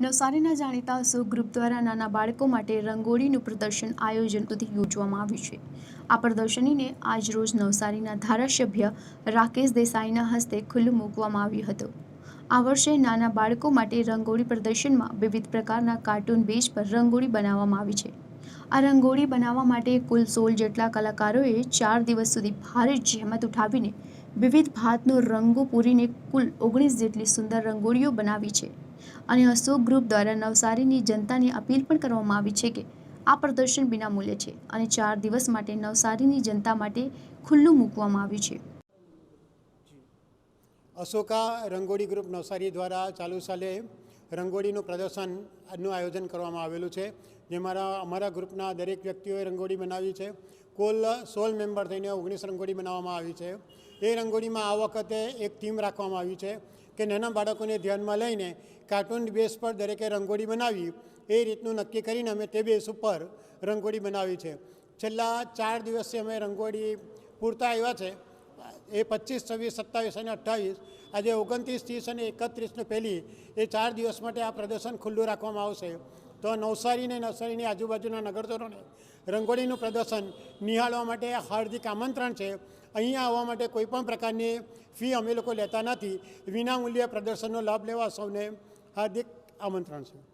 નવસારીના જાણીતા અશોક ગ્રુપ દ્વારા નાના બાળકો માટે રંગોળીનું પ્રદર્શન આયોજન સુધી યોજવામાં આવ્યું છે. આ પ્રદર્શનીને આજરોજ નવસારીના ધારાસભ્ય રાકેશ દેસાઈના હસ્તે ખુલ્લું મૂકવામાં આવ્યું હતું. આ વર્ષે નાના બાળકો માટે રંગોળી પ્રદર્શનમાં વિવિધ પ્રકારના કાર્ટૂન બેઝ પર રંગોળી બનાવવામાં આવી છે. આ રંગોળી બનાવવા માટે કુલ સોળ જેટલા કલાકારોએ ચાર દિવસ સુધી ભારે જહેમત ઉઠાવીને વિવિધ ભાતનો રંગો પૂરીને કુલ ઓગણીસ જેટલી સુંદર રંગોળીઓ બનાવી છે. અને અશોક ગ્રુપ દ્વારા નવસારીની જનતાને અપીલ પણ કરવામાં આવી છે કે આ પ્રદર્શન વિનામૂલ્ય છે અને ચાર દિવસ માટે નવસારીની જનતા માટે ખુલ્લું મૂકવામાં આવ્યું છે. અશોકા રંગોળી ગ્રુપ નવસારી દ્વારા ચાલુ સાલે રંગોળીનું પ્રદર્શનનું આયોજન કરવામાં આવેલું છે. જેમાં અમારા ગ્રુપના દરેક વ્યક્તિઓએ રંગોળી બનાવી છે. કુલ સોળ મેમ્બર થઈને ઓગણીસ રંગોળી બનાવવામાં આવી છે. એ રંગોળીમાં આ વખતે એક થીમ રાખવામાં આવી છે કે નાના બાળકોને ધ્યાનમાં લઈને કાર્ટૂન બેઝ પર દરેકે રંગોળી બનાવી, એ રીતનું નક્કી કરીને અમે તે બેઝ ઉપર રંગોળી બનાવી છે. છેલ્લા ચાર દિવસથી અમે રંગોળી પૂરતા આવ્યા છે. એ પચીસ, છવ્વીસ, સત્તાવીસ અને અઠ્ઠાવીસ, આજે ઓગણત્રીસ, ત્રીસ અને એકત્રીસને પહેલી, એ ચાર દિવસ માટે આ પ્રદર્શન ખુલ્લું રાખવામાં આવશે. તો નવસારીને, નવસારીની આજુબાજુના નગરજનોને રંગોળીનું પ્રદર્શન નિહાળવા માટે હાર્દિક આમંત્રણ છે. અહીંયા આવવા માટે કોઈ પણ પ્રકારની ફી અમે લોકો લેતા નથી. વિનામૂલ્યે પ્રદર્શનનો લાભ લેવા સૌને હાર્દિક આમંત્રણ છે.